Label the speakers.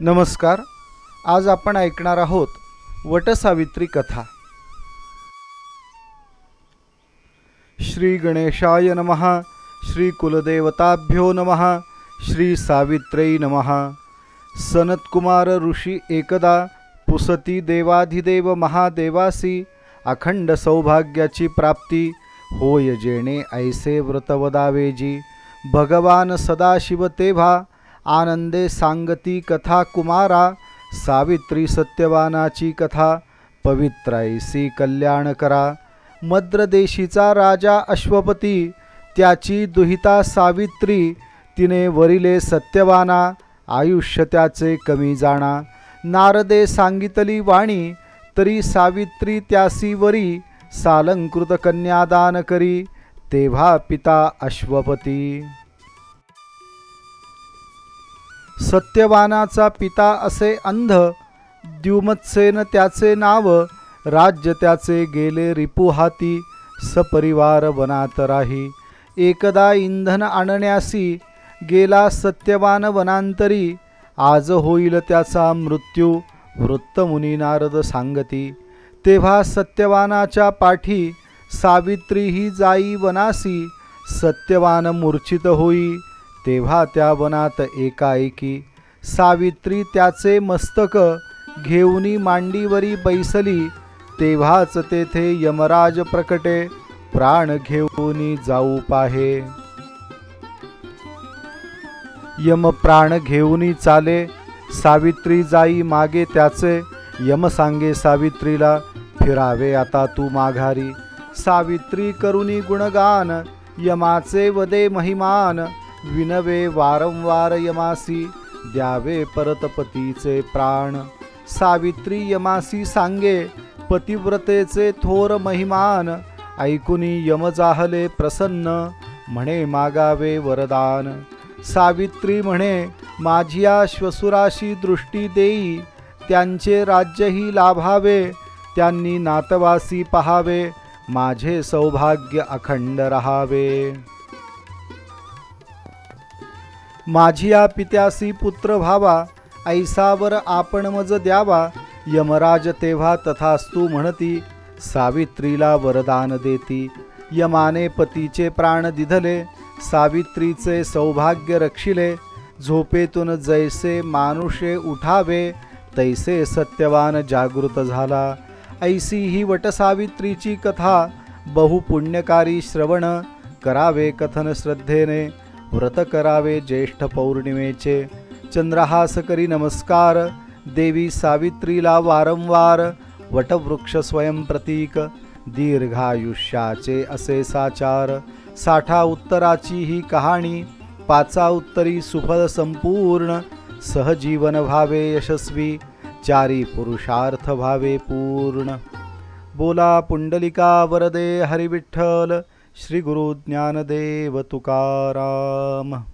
Speaker 1: नमस्कार. आज आपण ऐकणार आहोत वटसावित्री कथा. श्री गणेशाय नमः श्री कुलदेवताभ्यो नमः श्री सावित्र्यै नमः. सनत्कुमार ऋषी एकदा पुसती देवाधिदेव महादेवासी अखंड सौभाग्याची प्राप्ती होय जेणे ऐसे व्रतवदावेजी भगवान सदाशिव तेव्हा आनंदे सांगती कथा कुमारा सावित्री सत्यवानाची कथा पवित्राईसी कल्याण करा मद्रदेशीचा राजा अश्वपती त्याची दुहिता सावित्री तिने वरिले सत्यवाना आयुष्य त्याचे कमी जाणा. नारदे सांगितली वाणी तरी सावित्री त्यासी वरी सालंकृत कन्यादान करी तेव्हा पिता अश्वपती. सत्यवानाचा पिता असे अंध द्युमत्सेन त्याचे नाव राज्य त्याचे गेले रिपू हाती सपरिवार वनात राही. एकदा इंधन आणण्यासी गेला सत्यवान वनांतरी आज होईल त्याचा मृत्यू वृत्तमुनी नारद सांगती. तेव्हा सत्यवानाच्या पाठी सावित्री ही जाई वनासी सत्यवान मूर्छित होई. तेव्हा त्या वनात एकाएकी सावित्री त्याचे मस्तक घेऊनी मांडीवरी बैसली. तेव्हाच तेथे यमराज प्रकटे प्राण घेऊनी जाऊ पाहे. यम प्राण घेऊनी चाले. सावित्री जाई मागे त्याचे. यम सांगे सावित्रीला फिरावे आता तू माघारी. सावित्री करुनी गुणगान. यमाचे वदे महिमान. विनवे वारंवार यमासी द्यावे परतपतीचे प्राण. सावित्री यमासी सांगे पतिव्रतेचे थोर महिमान. ऐकुनी यम जाहले प्रसन्न म्हणे मागावे वरदान. सावित्री म्हणे माझ्या श्वसुराशी दृष्टी देई त्यांचे राज्यही लाभावे त्यांनी नातवासी पहावे माझे सौभाग्य अखंड रहावे. माझिया पित्यासी पुत्र व्हावा ऐसावर आपण मज द्यावा. यमराज तेव्हा तथास्तू म्हणती सावित्रीला वरदान देती. यमाने पतीचे प्राण दिधले सावित्रीचे सौभाग्य रक्षिले. झोपेतून जैसे मानुषे उठावे तैसे सत्यवान जागृत झाला. ऐसी ही वटसावित्रीची कथा बहुपुण्यकारी श्रवण करावे कथन श्रद्धेने. व्रत करावे ज्येष्ठ पौर्णिमेचे. चंद्रहास करी नमस्कार. देवी सावित्रीला वारंवार. वटवृक्ष स्वयं प्रतीक. दीर्घायुष्याचे असे साचार. साठा उत्तराची ही कहाणी. पाचा उत्तरी सुफल संपूर्ण. सहजीवन भावे यशस्वी. चारी पुरुषार्थ भावे पूर्ण. बोला पुंडलिका वरदे हरिविठ्ठल. श्री गुरु ज्ञानदेव तुकाराम।